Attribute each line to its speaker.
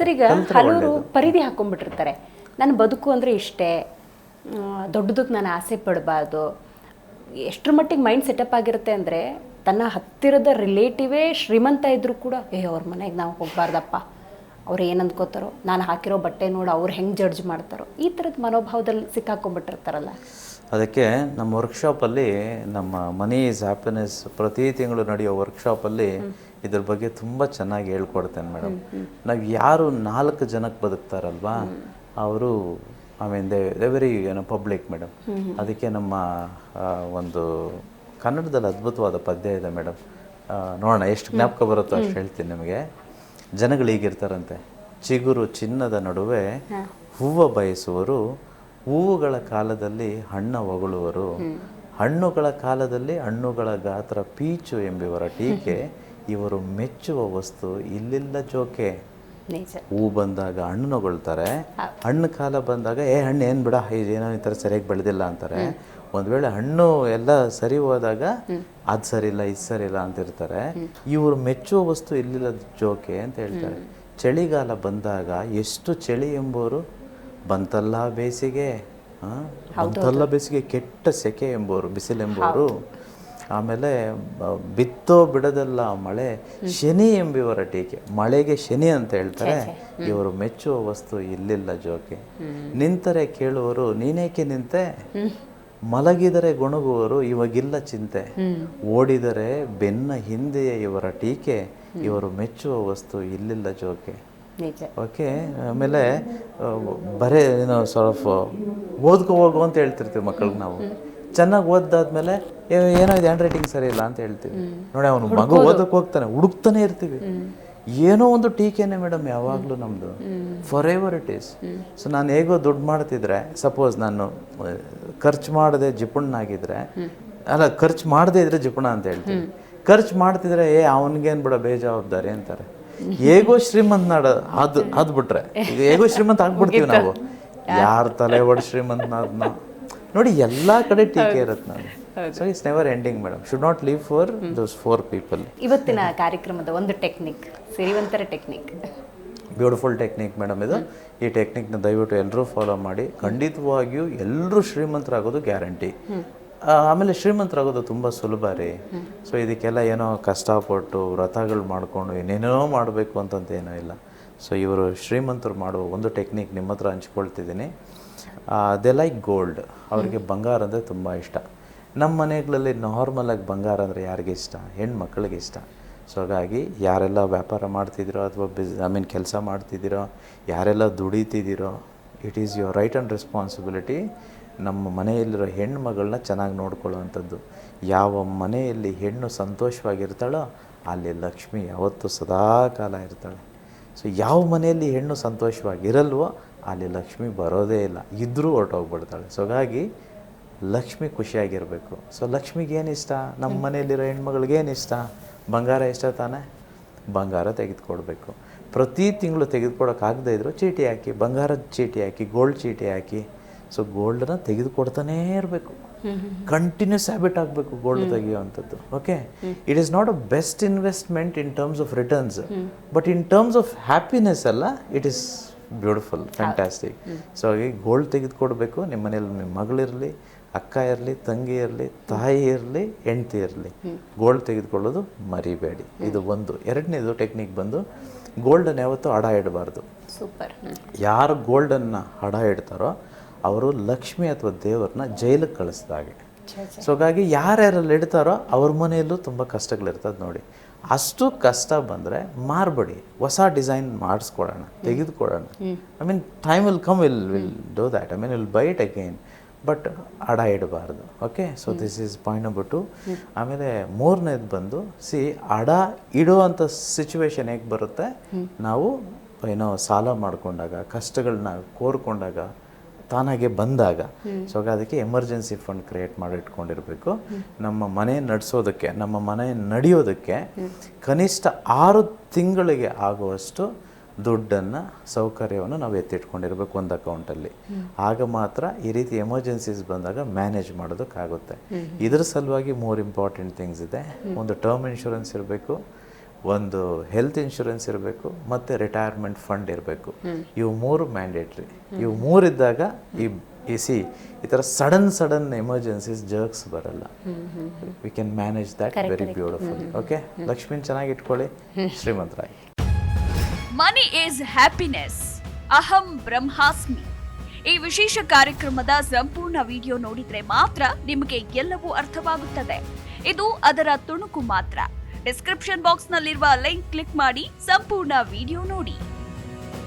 Speaker 1: Sir ಈಗ ಹಲವರು ಪರಿಧಿ ಹಾಕೊಂಡ್ಬಿಟ್ಟಿರ್ತಾರೆ. ನನ್ನ ಬದುಕು ಅಂದರೆ ಇಷ್ಟೇ. ದೊಡ್ಡದಕ್ಕೆ ನಾನು ಆಸೆ ಪಡಬಾರ್ದು. ಎಷ್ಟರ ಮಟ್ಟಿಗೆ ಮೈಂಡ್ ಸೆಟಪ್ ಆಗಿರುತ್ತೆ ಅಂದರೆ ತನ್ನ ಹತ್ತಿರದ ರಿಲೇಟಿವೇ ಶ್ರೀಮಂತ ಇದ್ದರೂ ಕೂಡ ಏ ಅವ್ರ ಮನೆಗೆ ನಾವು ಹೋಗಬಾರ್ದಪ್ಪ. ಅವ್ರು ಏನು ಅಂದ್ಕೋತಾರೋ ನಾನು ಹಾಕಿರೋ ಬಟ್ಟೆ ನೋಡಿ ಅವ್ರು ಹೆಂಗೆ ಜಡ್ಜ್ ಮಾಡ್ತಾರೋ. ಈ ಥರದ ಮನೋಭಾವದಲ್ಲಿ ಸಿಕ್ಕಾಕೊಂಡ್ಬಿಟ್ಟಿರ್ತಾರಲ್ಲ.
Speaker 2: ಅದಕ್ಕೆ ನಮ್ಮ ವರ್ಕ್ಶಾಪಲ್ಲಿ ನಮ್ಮ ಮನಿ ಈಸ್ ಹ್ಯಾಪಿನೆಸ್ ಪ್ರತಿ ತಿಂಗಳು ನಡೆಯೋ ವರ್ಕ್ಶಾಪಲ್ಲಿ ಇದ್ರ ಬಗ್ಗೆ ತುಂಬ ಚೆನ್ನಾಗಿ ಹೇಳ್ಕೊಡ್ತೇನೆ ಮೇಡಮ್ ನಾವು ಯಾರು ನಾಲ್ಕು ಜನಕ್ಕೆ ಬದುಕ್ತಾರಲ್ವಾ? ಅವರು I mean they they very ಏನೋ ಪಬ್ಲಿಕ್ ಮೇಡಮ್ ಅದಕ್ಕೆ ನಮ್ಮ ಒಂದು ಕನ್ನಡದಲ್ಲಿ ಅದ್ಭುತವಾದ ಪದ್ಯ ಇದೆ ಮೇಡಮ್ ನೋಡೋಣ ಎಷ್ಟು ಜ್ಞಾಪಕ ಬರುತ್ತೋ ಅಷ್ಟು ಹೇಳ್ತೀನಿ ನಿಮಗೆ. ಜನಗಳು ಹೀಗಿರ್ತಾರಂತೆ. ಚಿಗುರು ಚಿನ್ನದ ನಡುವೆ ಹೂವು ಬಯಸುವರು ಹೂವುಗಳ ಕಾಲದಲ್ಲಿ ಹಣ್ಣ ಹೊಗಳುವರು. ಹಣ್ಣುಗಳ ಕಾಲದಲ್ಲಿ ಹಣ್ಣುಗಳ ಗಾತ್ರ ಪೀಚು ಎಂಬಿವರ ಟೀಕೆ ಇವರು ಮೆಚ್ಚುವ ವಸ್ತು ಇಲ್ಲಿಲ್ಲ ಜೋಕೆ. ಹೂ ಬಂದಾಗ ಹಣ್ಣು ನೋಗೊಳ್ತಾರೆ. ಹಣ್ಣು ಕಾಲ ಬಂದಾಗ ಏ ಹಣ್ಣು ಏನು ಬಿಡ ಏನೋ ಈ ಥರ ಸರಿಯಾಗಿ ಬೆಳೆದಿಲ್ಲ ಅಂತಾರೆ. ಒಂದು ವೇಳೆ ಹಣ್ಣು ಎಲ್ಲ ಸರಿ ಹೋದಾಗ ಅದು ಸರಿ ಇಲ್ಲ ಇದು ಸರಿ ಇಲ್ಲ ಅಂತ ಇರ್ತಾರೆ ಇವರು ಮೆಚ್ಚುವ ವಸ್ತು ಇಲ್ಲಿಲ್ಲ ಜೋಕೆ ಅಂತ ಹೇಳ್ತಾರೆ. ಚಳಿಗಾಲ ಬಂದಾಗ ಎಷ್ಟು ಚಳಿ ಎಂಬೋರು ಬಂತಲ್ಲ ಬೇಸಿಗೆ? ಬಂತಲ್ಲ ಬೇಸಿಗೆ ಕೆಟ್ಟ ಸೆಕೆ ಎಂಬೋರು ಬಿಸಿಲೆಂಬೋರು ಆಮೇಲೆ ಬಿತ್ತೋ ಬಿಡದಲ್ಲ ಮಳೆ ಶನಿ ಎಂಬಿವರ ಟೀಕೆ. ಮಳೆಗೆ ಶನಿ ಅಂತ ಹೇಳ್ತಾರೆ. ಇವರು ಮೆಚ್ಚುವ ವಸ್ತು ಇಲ್ಲಿಲ್ಲ ಜೋಕೆ. ನಿಂತರೆ ಕೇಳುವರು ನೀನೇಕೆ ನಿಂತೆ? ಮಲಗಿದರೆ ಗುಣಗುವರು ಇವಾಗಿಲ್ಲ ಚಿಂತೆ. ಓಡಿದರೆ ಬೆನ್ನ ಹಿಂದೆಯೇ ಇವರ ಟೀಕೆ. ಇವರು ಮೆಚ್ಚುವ ವಸ್ತು ಇಲ್ಲಿಲ್ಲ ಜೋಕೆ. ಓಕೆ ಆಮೇಲೆ ಬರೀ ಬರೇ ಏನೋ ಸ್ವಲ್ಪ ಓದ್ಕೋ ಹೋಗು ಅಂತ ಹೇಳ್ತಿರ್ತೀವಿ ಮಕ್ಕಳಿಗೆ ನಾವು. ಚೆನ್ನಾಗಿ ಓದ್ದಾದ್ಮೇಲೆ ಏನೋ ಇದು ಹ್ಯಾಂಡ್ ರೈಟಿಂಗ್ ಸರಿ ಇಲ್ಲ ಅಂತ ಹೇಳ್ತೀವಿ. ನೋಡಿ ಅವನು ಮಗು ಓದಕ್ಕೆ ಹೋಗ್ತಾನೆ ಹುಡುಕ್ತಾನೆ ಇರ್ತೀವಿ. ಏನೋ ಒಂದು ಟೀಕೆನೆ ಮೇಡಮ್ ಯಾವಾಗಲೂ ನಮ್ಮದು forever it is so ನಾನು ಹೇಗೋ ದುಡ್ಡು ಮಾಡ್ತಿದ್ರೆ ಸಪೋಸ್ ನಾನು ಖರ್ಚು ಮಾಡದೆ ಜಿಪುಣ್ಣಾಗಿದ್ರೆ ಅಲ್ಲ ಖರ್ಚು ಮಾಡದೇ ಇದ್ರೆ ಜಿಪುಣ ಅಂತ ಹೇಳ್ತೀನಿ ಖರ್ಚು ಮಾಡ್ತಿದ್ರೆ ಏ ಅವನಿಗೇನು ಬಿಡ ಬೇಜವಾಬ್ದಾರಿ ಅಂತಾರೆ. ಹೇಗೋ ಶ್ರೀಮಂತ ನಾಡ ಅದು ಅದ್ಬಿಟ್ರೆ. ಹೇಗೋ ಶ್ರೀಮಂತ ಆಗ್ಬಿಡ್ತೀವಿ ನಾವು. ಯಾರ ತಲೆ ಒಡ್ ಶ್ರೀಮಂತ ನೋಡಿ ಎಲ್ಲ ಕಡೆ ಟೀಕೆ ಇರುತ್ತೆ ನಾನು so it's never ending madam should not leave for those four people
Speaker 1: ಇವತ್ತಿನ ಕಾರ್ಯಕ್ರಮದ ಒಂದು ಟೆಕ್ನಿಕ್ ಸಿರಿವಂತರ ಟೆಕ್ನಿಕ್.
Speaker 2: ಬ್ಯೂಟಿಫುಲ್ ಟೆಕ್ನಿಕ್ ಮೇಡಮ್ ಇದು. ಈ ಟೆಕ್ನಿಕ್ನ ದಯವಿಟ್ಟು ಎಲ್ಲರೂ ಫಾಲೋ ಮಾಡಿ. ಖಂಡಿತವಾಗಿಯೂ ಎಲ್ಲರೂ ಶ್ರೀಮಂತರಾಗೋದು ಗ್ಯಾರಂಟಿ ಆಮೇಲೆ ಶ್ರೀಮಂತರಾಗೋದು ತುಂಬ ಸುಲಭ ರೀ. ಸೊ ಇದಕ್ಕೆಲ್ಲ ಏನೋ ಕಷ್ಟಪಟ್ಟು ವ್ರತಗಳು ಮಾಡಿಕೊಂಡು ಏನೇನೋ ಮಾಡಬೇಕು ಅಂತಂತ ಏನೂ ಇಲ್ಲ. ಸೊ ಇವರು ಶ್ರೀಮಂತರು ಮಾಡುವ ಒಂದು ಟೆಕ್ನಿಕ್ ನಿಮ್ಮ ಹತ್ರ ಹಂಚ್ಕೊಳ್ತಿದ್ದೀನಿ. ದೆ ಲೈಕ್ ಗೋಲ್ಡ್ ಅವರಿಗೆ ಬಂಗಾರ ಅಂದರೆ ತುಂಬ ಇಷ್ಟ. ನಮ್ಮ ಮನೆಗಳಲ್ಲಿ ನಾರ್ಮಲಾಗಿ ಬಂಗಾರ ಅಂದರೆ ಯಾರಿಗೆ ಇಷ್ಟ? ಹೆಣ್ಮಕ್ಳಿಗೆ ಇಷ್ಟ. ಸೊ ಹಾಗಾಗಿ ಯಾರೆಲ್ಲ ವ್ಯಾಪಾರ ಮಾಡ್ತಿದ್ದೀರೋ ಅಥವಾ ಬಿಸ್ ಐ ಮೀನ್ ಕೆಲಸ ಮಾಡ್ತಿದ್ದೀರೋ ಯಾರೆಲ್ಲ ದುಡಿತಿದ್ದೀರೋ it is your right and responsibility ನಮ್ಮ ಮನೆಯಲ್ಲಿರೋ ಹೆಣ್ಮಗಳನ್ನ ಚೆನ್ನಾಗಿ ನೋಡ್ಕೊಳ್ಳುವಂಥದ್ದು. ಯಾವ ಮನೆಯಲ್ಲಿ ಹೆಣ್ಣು ಸಂತೋಷವಾಗಿರ್ತಾಳೋ ಅಲ್ಲಿ ಲಕ್ಷ್ಮಿ ಯಾವತ್ತೂ ಸದಾ ಕಾಲ ಇರ್ತಾಳೆ. ಸೊ ಯಾವ ಮನೆಯಲ್ಲಿ ಹೆಣ್ಣು ಸಂತೋಷವಾಗಿರಲ್ವೋ ಅಲ್ಲಿ ಲಕ್ಷ್ಮಿ ಬರೋದೇ ಇಲ್ಲ. ಇದ್ದರೂ ಹೊರಟೋಗ್ಬಿಡ್ತಾಳೆ. ಸೊ ಹಾಗಾಗಿ ಲಕ್ಷ್ಮಿ ಖುಷಿಯಾಗಿರಬೇಕು. ಸೊ ಲಕ್ಷ್ಮಿಗೆ ಏನು ಇಷ್ಟ? ನಮ್ಮ ಮನೆಯಲ್ಲಿರೋ ಹೆಣ್ಮಗಳಿಗೆ ಏನು ಇಷ್ಟ? ಬಂಗಾರ ಇಷ್ಟ ತಾನೇ? ಬಂಗಾರ ತೆಗೆದುಕೊಡ್ಬೇಕು. ಪ್ರತಿ ತಿಂಗಳು ತೆಗೆದುಕೊಡೋಕ್ಕಾಗದೇ ಇದ್ದರೂ ಚೀಟಿ ಹಾಕಿ ಬಂಗಾರದ ಚೀಟಿ ಹಾಕಿ ಗೋಲ್ಡ್ ಚೀಟಿ ಹಾಕಿ ಸೊ ಗೋಲ್ಡನ್ನ ತೆಗೆದುಕೊಡ್ತಾನೇ ಇರಬೇಕು. ಕಂಟಿನ್ಯೂಸ್ ಹ್ಯಾಬಿಟ್ ಆಗಬೇಕು gold ತೆಗೆಯುವಂಥದ್ದು. Okay it is not a best investment in terms of returns but in terms of happiness ಅಲ್ಲ it is beautiful fantastic so ಹಾಗಾಗಿ ಗೋಲ್ಡ್ ತೆಗೆದುಕೊಡ್ಬೇಕು. ನಿಮ್ಮ ಮನೇಲಿ ನಿಮ್ಮ ಮಗಳಿರಲಿ ಅಕ್ಕ ಇರಲಿ ತಂಗಿ ಇರಲಿ ತಾಯಿ ಇರಲಿ ಹೆಂಡತಿ ಇರಲಿ. ಗೋಲ್ಡ್ ತೆಗೆದುಕೊಳ್ಳೋದು ಮರಿಬೇಡಿ. ಇದು ಒಂದು. ಎರಡನೇದು ಟೆಕ್ನಿಕ್ ಬಂದು ಗೋಲ್ಡನ್ನು ಯಾವತ್ತೂ ಹಡ ಇಡಬಾರ್ದು.
Speaker 1: ಸೂಪರ್.
Speaker 2: ಯಾರು ಗೋಲ್ಡನ್ನು ಹಡ ಇಡ್ತಾರೋ ಅವರು ಲಕ್ಷ್ಮಿ ಅಥವಾ ದೇವರನ್ನ ಜೈಲಿಗೆ ಕಳಿಸ್ದಾಗೆ ಸೊ ಹಾಗಾಗಿ ಯಾರ್ಯಾರಲ್ಲಿ ಇಡ್ತಾರೋ ಅವ್ರ ಮನೆಯಲ್ಲೂ ತುಂಬ ಕಷ್ಟಗಳಿರ್ತದೆ ನೋಡಿ. ಅಷ್ಟು ಕಷ್ಟ ಬಂದರೆ ಮಾರ್ಬೇಡಿ ಹೊಸ ಡಿಸೈನ್ ಮಾಡಿಸ್ಕೊಡೋಣ ತೆಗೆದುಕೊಡೋಣ. I mean time will come will will do that I mean will bite again but ಅಡ ಇಡಬಾರ್ದು. Okay so this is point number two ಆಮೇಲೆ ಮೂರನೇದು ಬಂದು ಸಿ ಅಡ ಇಡುವಂಥ ಸಿಚುವೇಶನ್ ಹೇಗೆ ಬರುತ್ತೆ? ನಾವು ಏನೋ ಸಾಲ ಮಾಡಿಕೊಂಡಾಗ ಕಷ್ಟಗಳನ್ನ ಕೋರ್ಕೊಂಡಾಗ ತಾನಾಗೆ ಬಂದಾಗ ಸೊ ಅದಕ್ಕೆ ಎಮರ್ಜೆನ್ಸಿ ಫಂಡ್ ಕ್ರಿಯೇಟ್ ಮಾಡಿ ಇಟ್ಕೊಂಡಿರಬೇಕು. ನಮ್ಮ ಮನೆ ನಡೆಸೋದಕ್ಕೆ ನಮ್ಮ ಮನೆ ನಡೆಯೋದಕ್ಕೆ ಕನಿಷ್ಠ ಆರು ತಿಂಗಳಿಗೆ ಆಗುವಷ್ಟು ದುಡ್ಡನ್ನು ಸೌಕರ್ಯವನ್ನು ನಾವು ಎತ್ತಿಟ್ಕೊಂಡಿರ್ಬೇಕು ಒಂದು ಅಕೌಂಟಲ್ಲಿ ಆಗ ಮಾತ್ರ ಈ ರೀತಿ ಎಮರ್ಜೆನ್ಸೀಸ್ ಬಂದಾಗ ಮ್ಯಾನೇಜ್ ಮಾಡೋದಕ್ಕಾಗುತ್ತೆ. ಇದರ ಸಲುವಾಗಿ ಮೋರ್ ಇಂಪಾರ್ಟೆಂಟ್ ಥಿಂಗ್ಸ್ ಇದೆ. ಒಂದು ಟರ್ಮ್ ಇನ್ಶೂರೆನ್ಸ್ ಇರಬೇಕು. ಒಂದು ಹೆಲ್ತ್ ಇನ್ಶೂರೆನ್ಸ್ ಇರಬೇಕು ಮತ್ತು ರಿಟೈರ್ಮೆಂಟ್ ಫಂಡ್ ಇರಬೇಕು. ಇವು ಮೂರು ಮ್ಯಾಂಡೇಟ್ರಿ ಇವು ಮೂರಿದ್ದಾಗ ಈ ಈ ಸಿ ಈ ಥರ ಸಡನ್ ಸಡನ್ ಎಮರ್ಜೆನ್ಸೀಸ್ ಜರ್ಕ್ಸ್ ಬರಲ್ಲ. We can manage that very beautiful okay ಲಕ್ಷ್ಮೀನ್ ಚೆನ್ನಾಗಿ ಇಟ್ಕೊಳ್ಳಿ. ಶ್ರೀಮಂತರಾಯ್
Speaker 3: ಮನಿ ಈಸ್ ಹ್ಯಾಪಿನೆಸ್ ಅಹಂ ಬ್ರಹ್ಮಾಸ್ಮಿ. ಈ ವಿಶೇಷ ಕಾರ್ಯಕ್ರಮದ ಸಂಪೂರ್ಣ ವಿಡಿಯೋ ನೋಡಿದ್ರೆ ಮಾತ್ರ ನಿಮಗೆ ಎಲ್ಲವೂ ಅರ್ಥವಾಗುತ್ತದೆ. ಇದು ಅದರ ತುಣುಕು ಮಾತ್ರ. ಡಿಸ್ಕ್ರಿಪ್ಷನ್ ಬಾಕ್ಸ್ನಲ್ಲಿರುವ ಲಿಂಕ್ ಕ್ಲಿಕ್ ಮಾಡಿ ಸಂಪೂರ್ಣ ವಿಡಿಯೋ ನೋಡಿ.